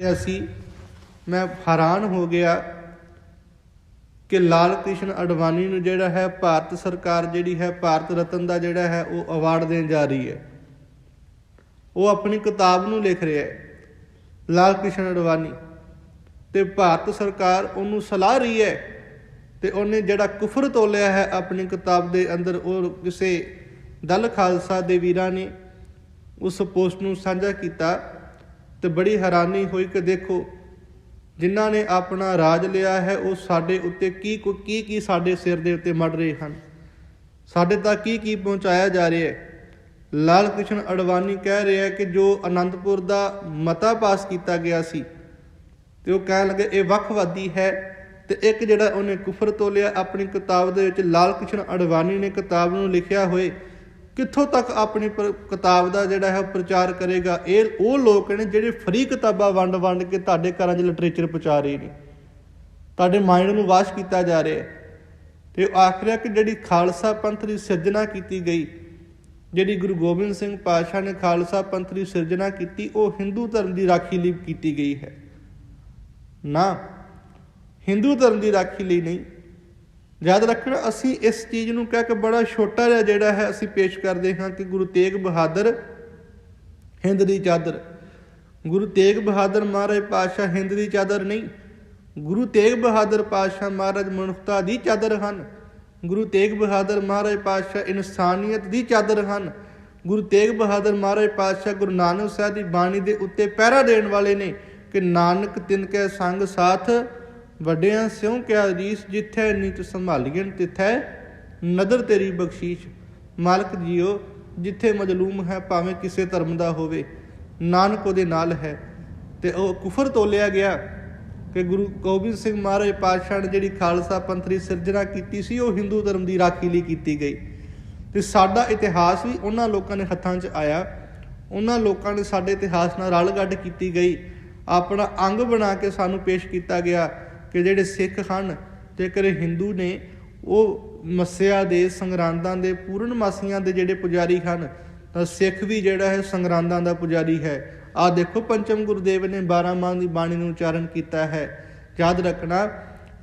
ਅਸੀਂ, ਮੈਂ ਹੈਰਾਨ ਹੋ ਗਿਆ ਕਿ ਲਾਲ ਕ੍ਰਿਸ਼ਨ ਅਡਵਾਨੀ ਨੂੰ ਜਿਹੜਾ ਹੈ ਭਾਰਤ ਸਰਕਾਰ ਜਿਹੜੀ ਹੈ, ਭਾਰਤ ਰਤਨ ਦਾ ਜਿਹੜਾ ਹੈ, ਉਹ ਅਵਾਰਡ ਦੇਣ ਜਾ ਰਹੀ ਹੈ। ਉਹ ਆਪਣੀ ਕਿਤਾਬ ਨੂੰ ਲਿਖ ਰਿਹਾ ਹੈ, ਲਾਲ ਕ੍ਰਿਸ਼ਨ ਅਡਵਾਨੀ। ਤੇ ਭਾਰਤ ਸਰਕਾਰ ਉਹਨੂੰ ਸਲਾਹ ਰਹੀ ਹੈ ਤੇ ਉਹਨੇ ਜਿਹੜਾ ਕੁਫਰ ਤੋਲਿਆ ਹੈ ਆਪਣੀ ਕਿਤਾਬ ਦੇ ਅੰਦਰ, ਉਹ ਕਿਸੇ ਦਲ ਖਾਲਸਾ ਦੇ ਵੀਰਾਂ ਨੇ ਉਸ ਪੋਸਟ ਨੂੰ ਸਾਂਝਾ ਕੀਤਾ। ਤੇ ਬੜੀ ਹੈਰਾਨੀ ਹੋਈ ਕਿ ਦੇਖੋ, ਜਿਨ੍ਹਾਂ ਨੇ ਆਪਣਾ ਰਾਜ ਲਿਆ ਹੈ, ਉਹ ਸਾਡੇ ਉੱਤੇ ਕੀ ਕੁ- ਕੀ ਕੀ ਸਾਡੇ ਸਿਰ ਦੇ ਉੱਤੇ ਮੜ ਰਹੇ ਹਨ? ਸਾਡੇ ਤੱਕ ਕੀ ਕੀ ਪਹੁੰਚਾਇਆ ਜਾ ਰਿਹਾ ਹੈ? ਲਾਲ ਕ੍ਰਿਸ਼ਨ ਅਡਵਾਨੀ ਕਹਿ ਰਿਹਾ ਹੈ ਕਿ ਜੋ ਅਨੰਦਪੁਰ ਦਾ ਮਤਾ ਪਾਸ ਕੀਤਾ ਗਿਆ ਸੀ, ਤੇ ਉਹ ਕਹਿਣ ਲੱਗੇ, ਇਹ ਵੱਖਵਾਦੀ ਹੈ ਤੇ ਇੱਕ ਜਿਹੜਾ ਉਹਨੇ ਕੁਫਰ ਤੋਂ ਲਿਆ ਆਪਣੀ ਕਿਤਾਬ ਦੇ ਵਿੱਚ ਲਾਲ ਕ੍ਰਿਸ਼ਨ ਅਡਵਾਨੀ ਨੇ ਕਿਤਾਬ ਨੂੰ ਲਿਖਿਆ ਹੋਏ ਕਿੱਥੋਂ ਤੱਕ ਆਪਣੀ ਪਰ- ਕਿਤਾਬ ਦਾ ਜਿਹੜਾ ਹੈ ਪ੍ਰਚਾਰ ਕਰੇਗਾ? ਇਹ, ਉਹ ਲੋਕ ਨੇ ਜਿਹੜੇ ਫਰੀ ਕਿਤਾਬਾਂ ਵੰਡ ਵੰਡ ਕੇ ਤੁਹਾਡੇ ਘਰਾਂ 'ਚ ਲਿਟਰੇਚਰ ਪਹੁੰਚਾ ਰਹੇ ਨੇ। ਤੁਹਾਡੇ ਮਾਈਂਡ ਨੂੰ ਵਾਸ਼ ਕੀਤਾ ਜਾ ਰਿਹਾ ਹੈ। ਤੇ ਉਹ ਆਖ ਰਿਹਾ ਕਿ ਜਿਹੜੀ ਖਾਲਸਾ ਪੰਥ ਦੀ ਸਿਰਜਣਾ ਕੀਤੀ ਗਈ, ਜਿਹੜੀ ਗੁਰੂ ਗੋਬਿੰਦ ਸਿੰਘ ਪਾਤਸ਼ਾਹ ਨੇ ਖਾਲਸਾ ਪੰਥ ਦੀ ਸਿਰਜਣਾ ਕੀਤੀ, ਉਹ ਹਿੰਦੂ ਧਰਮ ਦੀ ਰਾਖੀ ਲਈ ਕੀਤੀ ਗਈ ਹੈ। ਨਾ, ਹਿੰਦੂ ਧਰਮ ਦੀ ਰਾਖੀ ਲਈ ਨਹੀਂ। ਯਾਦ ਰੱਖਣਾ, ਅਸੀਂ ਇਸ ਚੀਜ਼ ਨੂੰ ਕਹਿ ਕੇ ਬੜਾ ਛੋਟਾ ਜਿਹਾ ਜਿਹੜਾ ਹੈ ਅਸੀਂ ਪੇਸ਼ ਕਰਦੇ ਹਾਂ ਕਿ ਗੁਰੂ ਤੇਗ ਬਹਾਦਰ ਹਿੰਦ ਦੀ ਚਾਦਰ। ਗੁਰੂ ਤੇਗ ਬਹਾਦਰ ਮਹਾਰਾਜ ਪਾਤਸ਼ਾਹ ਹਿੰਦ ਦੀ ਚਾਦਰ ਨਹੀਂ, ਗੁਰੂ ਤੇਗ ਬਹਾਦਰ ਪਾਤਸ਼ਾਹ ਮਹਾਰਾਜ ਮਨੁੱਖਤਾ ਦੀ ਚਾਦਰ ਹਨ। ਗੁਰੂ ਤੇਗ ਬਹਾਦਰ ਮਹਾਰਾਜ ਪਾਤਸ਼ਾਹ ਇਨਸਾਨੀਅਤ ਦੀ ਚਾਦਰ ਹਨ। ਗੁਰੂ ਤੇਗ ਬਹਾਦਰ ਮਹਾਰਾਜ ਪਾਤਸ਼ਾਹ ਗੁਰੂ ਨਾਨਕ ਸਾਹਿਬ ਦੀ ਬਾਣੀ ਦੇ ਉੱਤੇ ਪਹਿਰਾ ਦੇਣ ਵਾਲੇ ਨੇ ਕਿ, ਨਾਨਕ ਤਿਨ ਕੈ ਸੰਗ ਸਾਥ ਵੱਡਿਆਂ ਸਿਉ ਕਿਆ ਰੀਸ ਜਿੱਥੈ ਨਿਤ ਸੰਭਾਲੀਆਂ ਤਿਥੈ ਨਦਰ ਤੇਰੀ ਬਖਸ਼ੀਸ਼। ਮਾਲਕ ਜੀਓ, ਜਿੱਥੇ ਮਜਲੂਮ ਹੈ, ਭਾਵੇਂ ਕਿਸੇ ਧਰਮ ਦਾ ਹੋਵੇ, ਨਾਨਕ ਉਹਦੇ ਨਾਲ ਹੈ। ਤੇ ਉਹ ਕੁਫਰ ਤੋਲਿਆ ਗਿਆ ਕਿ ਗੁਰੂ ਗੋਬਿੰਦ ਸਿੰਘ ਮਹਾਰਾਜ ਪਾਤਸ਼ਾਹ ਨੇ ਜਿਹੜੀ ਖਾਲਸਾ ਪੰਥ ਦੀ ਸਿਰਜਣਾ ਕੀਤੀ ਸੀ, ਉਹ ਹਿੰਦੂ ਧਰਮ ਦੀ ਰਾਖੀ ਲਈ ਕੀਤੀ ਗਈ। ਤੇ ਸਾਡਾ ਇਤਿਹਾਸ ਵੀ ਉਹਨਾਂ ਲੋਕਾਂ ਦੇ ਹੱਥਾਂ 'ਚ ਆਇਆ। ਉਹਨਾਂ ਲੋਕਾਂ ਨੇ ਸਾਡੇ ਇਤਿਹਾਸ ਨਾਲ ਰਲ ਗੱਡ ਕੀਤੀ ਗਈ। ਆਪਣਾ ਅੰਗ ਬਣਾ ਕੇ ਸਾਨੂੰ ਪੇਸ਼ ਕੀਤਾ ਗਿਆ। ਕਿ ਜਿਹੜੇ ਸਿੱਖ ਹਨ ਜੇਕਰ ਇਹ ਹਿੰਦੂ ਨੇ, ਉਹ ਮੱਸਿਆ ਦੇ ਸੰਗਰਾਂਦਾਂ ਦੇ ਪੂਰਨ ਮਾਸੀਆਂ ਦੇ ਜਿਹੜੇ ਪੁਜਾਰੀ ਹਨ, ਤਾਂ ਸਿੱਖ ਵੀ ਜਿਹੜਾ ਹੈ ਸੰਗਰਾਂਦਾਂ ਦਾ ਪੁਜਾਰੀ ਹੈ। ਆ ਦੇਖੋ, ਪੰਚਮ ਗੁਰਦੇਵ ਨੇ 12 ਮਾਂ ਦੀ ਬਾਣੀ ਨੂੰ ਉਚਾਰਨ ਕੀਤਾ ਹੈ। ਯਾਦ ਰੱਖਣਾ,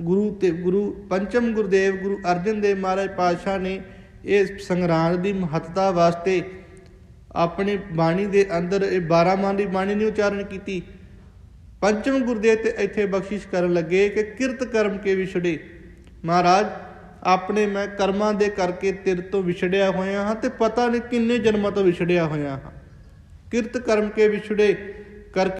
ਗੁਰੂ ਤੇ ਗੁਰੂ ਪੰਚਮ ਗੁਰਦੇਵ, ਗੁਰੂ ਅਰਜਨ ਦੇਵ ਮਹਾਰਾਜ ਪਾਤਸ਼ਾਹ ਨੇ ਇਹ ਸੰਗਰਾਂਦ ਦੀ ਮਹੱਤਤਾ ਵਾਸਤੇ ਆਪਣੀ ਬਾਣੀ ਦੇ ਅੰਦਰ ਇਹ 12 ਮਾਂ ਦੀ ਬਾਣੀ ਨਹੀਂ ਉਚਾਰਨ ਕੀਤੀ। ਪੰਚਮ ਗੁਰਦੇ ਤੇ ਇੱਥੇ ਬਖਸ਼ਿਸ਼ ਕਰਨ ਲੱਗੇ ਕਿ ਕਿਰਤ ਕਰਮ ਕੇ ਵਿਛੜੇ। ਮਹਾਰਾਜ, ਆਪਣੇ ਮੈਂ ਕਰਮਾਂ ਦੇ ਕਰਕੇ ਤੇਰੇ ਤੋਂ ਵਿਛੜਿਆ ਹੋਇਆ ਹਾਂ ਤੇ ਪਤਾ ਨਹੀਂ ਕਿੰਨੇ ਜਨਮਾਂ ਤੋਂ ਵਿਛੜਿਆ ਹੋਇਆ ਹਾਂ। ਕਿਰਤ ਕਰਮ ਕੇ ਵਿਛੜੇ।